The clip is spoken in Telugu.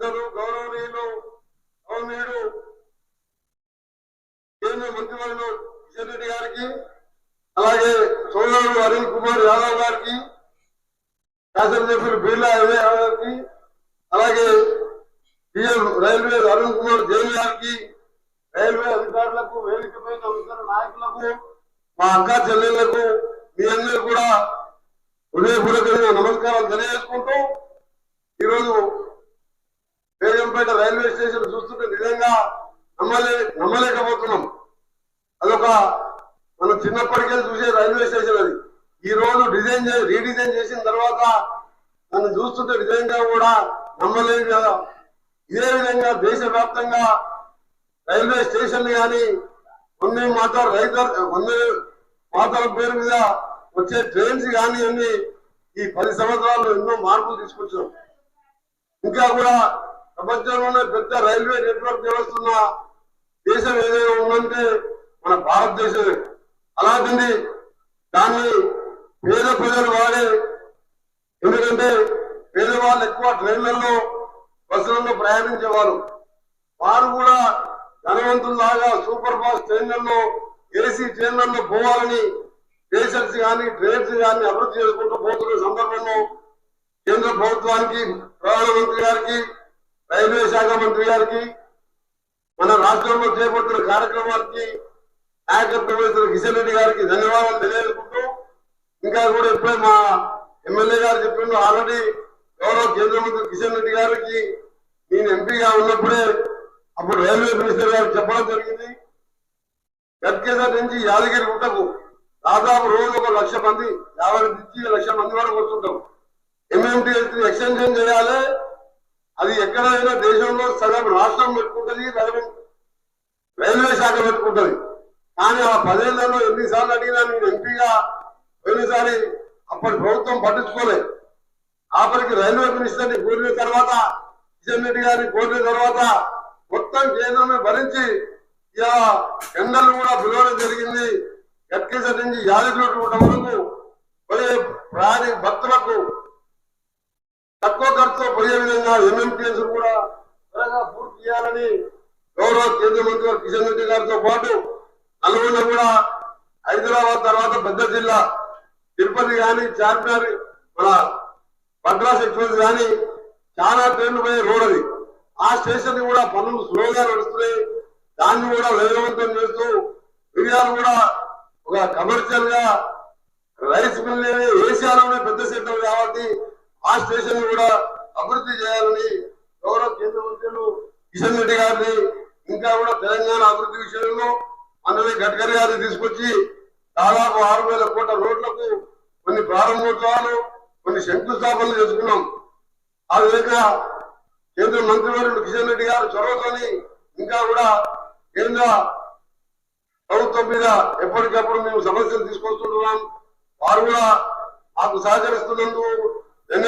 పెద్దలు గౌరవనీయులు గౌరవనీయుడు కేంద్ర మంత్రివర్యులు కిషన్ రెడ్డి గారికి అలాగే సోదరుడు అనిల్ కుమార్ యాదవ్ గారికి శాసనసభ్యులు బిర్లా అజయ్ గారికి అలాగే సీఎం రైల్వే అరుణ్ కుమార్ జైలు గారికి రైల్వే అధికారులకు వేదిక పైన ఇతర నాయకులకు మా అక్క చెల్లెళ్ళకు మీ అందరూ కూడా హృదయపూర్వకంగా నమస్కారం తెలియజేసుకుంటూ ఈరోజు బేగంపేట రైల్వే స్టేషన్ చూస్తుంటే నిజంగా నమ్మలే నమ్మలేకపోతున్నాం. అదొక మనం చిన్నప్పటికే చూసే రైల్వే స్టేషన్ అది. ఈ రోజు డిజైన్ చే రీడిజైన్ చేసిన తర్వాత నన్ను చూస్తుంటే నిజంగా కూడా నమ్మలేదు కదా ఇదే విధంగా దేశవ్యాప్తంగా రైల్వే స్టేషన్లు కానీ కొన్ని మాత్రం రైతు కొన్ని మాతల పేరు మీద వచ్చే ట్రైన్స్ కానీ అన్ని ఈ పది సంవత్సరాల్లో ఎన్నో మార్పులు తీసుకొచ్చాం ఇంకా కూడా ప్రపంచంలోనే పెద్ద రైల్వే నెట్వర్క్ వ్యవస్థ ఉన్న దేశం ఏదైనా ఉందంటే మన భారతదేశమే. అలాంటిది దాన్ని పేద ప్రజలు వాడే ఎందుకంటే పేదవాళ్ళు ఎక్కువ ట్రైన్లలో బస్సులలో ప్రయాణించేవారు. వారు కూడా ధనవంతుల్లాగా సూపర్ ఫాస్ట్ ట్రైన్లలో ఏసీ ట్రైన్లలో పోవాలని స్టేషన్స్ కానీ ట్రైన్స్ కానీ అభివృద్ధి చేసుకుంటూ పోతున్న సందర్భంలో కేంద్ర ప్రభుత్వానికి ప్రధానమంత్రి గారికి రైల్వే శాఖ మంత్రి గారికి మన రాష్ట్రంలో చేపడుతున్న కార్యక్రమానికి నాయకత్వం వహిస్తున్న కిషన్ రెడ్డి గారికి ధన్యవాదాలు తెలియజేసుకుంటూ ఇంకా కూడా ఇప్పుడే మా ఎమ్మెల్యే గారు చెప్పిండు ఆల్రెడీ గౌరవ కేంద్ర మంత్రి కిషన్ రెడ్డి గారికి నేను ఎంపీగా ఉన్నప్పుడే అప్పుడు రైల్వే మినిస్టర్ గారు చెప్పడం జరిగింది. గట్కేసర్ నుంచి యాదగిరి గుట్టకు దాదాపు రోజు ఒక లక్ష మంది యాభై నుంచి లక్ష మంది వరకు వస్తుంటాం. ఎంఎంటీ ఎక్స్టెన్షన్ చేయాలి అది ఎక్కడైనా దేశంలో సగం రాష్ట్రం పెట్టుకుంటుంది సగం రైల్వే శాఖ పెట్టుకుంటుంది. కానీ ఆ పదేళ్ళలో ఎన్నిసార్లు అడిగినా నేను ఎంపీగా పోయినసారి అప్పటి ప్రభుత్వం పట్టించుకోలేదు ఆఖరికి రైల్వే మినిస్టర్ని కోరిన తర్వాత కిషన్ రెడ్డి గారిని కోరిన తర్వాత మొత్తం కేంద్రమే భరించి ఇలా ఎండలు కూడా పిలవడం జరిగింది. గట్కేసర్ నుంచి యాదగిరి గుట్ట వరకు పోయే ప్రయాణి భక్తులకు పోయే విధంగా ఎంఎంపీఎస్ కూడా త్వరగా పూర్తి చేయాలని గౌరవ కేంద్ర మంత్రి కిషన్ రెడ్డి గారితో పాటు నల్గొండ కూడా హైదరాబాద్ తర్వాత పెద్ద జిల్లా తిరుపతి కానీ చార్మినార్ మన మద్రాస్ ఎక్స్ప్రెస్ కానీ చాలా ట్రైన్లు పోయే రోడ్ అది. ఆ స్టేషన్ కూడా పనులు స్లోగా నడుస్తున్నాయి. దాన్ని కూడా వేగవంతం చేస్తూ మిరియాలు కూడా ఒక కమర్షియల్గా రైస్ మిల్ ఏసియాలోనే పెద్ద సెంటర్ కాబట్టి ఆ స్టేషన్ కూడా అభివృద్ధి చేయాలని గౌరవ కేంద్ర మంత్రులు కిషన్ రెడ్డి గారిని ఇంకా కూడా తెలంగాణ అభివృద్ధి విషయంలో మనమే గడ్కరీ గారిని తీసుకొచ్చి దాదాపు ఆరు వేల కోట్ల రోడ్లకు కొన్ని ప్రారంభోత్సవాలు కొన్ని శంకుస్థాపనలు చేసుకున్నాం. ఆ విధంగా కేంద్ర మంత్రివర్యులు కిషన్ రెడ్డి గారు చొరవతోని ఇంకా కూడా కేంద్ర ప్రభుత్వం మీద ఎప్పటికప్పుడు మేము సమస్యలు తీసుకొస్తుంటున్నాం. వారు కూడా మాకు సహకరిస్తున్నందుకు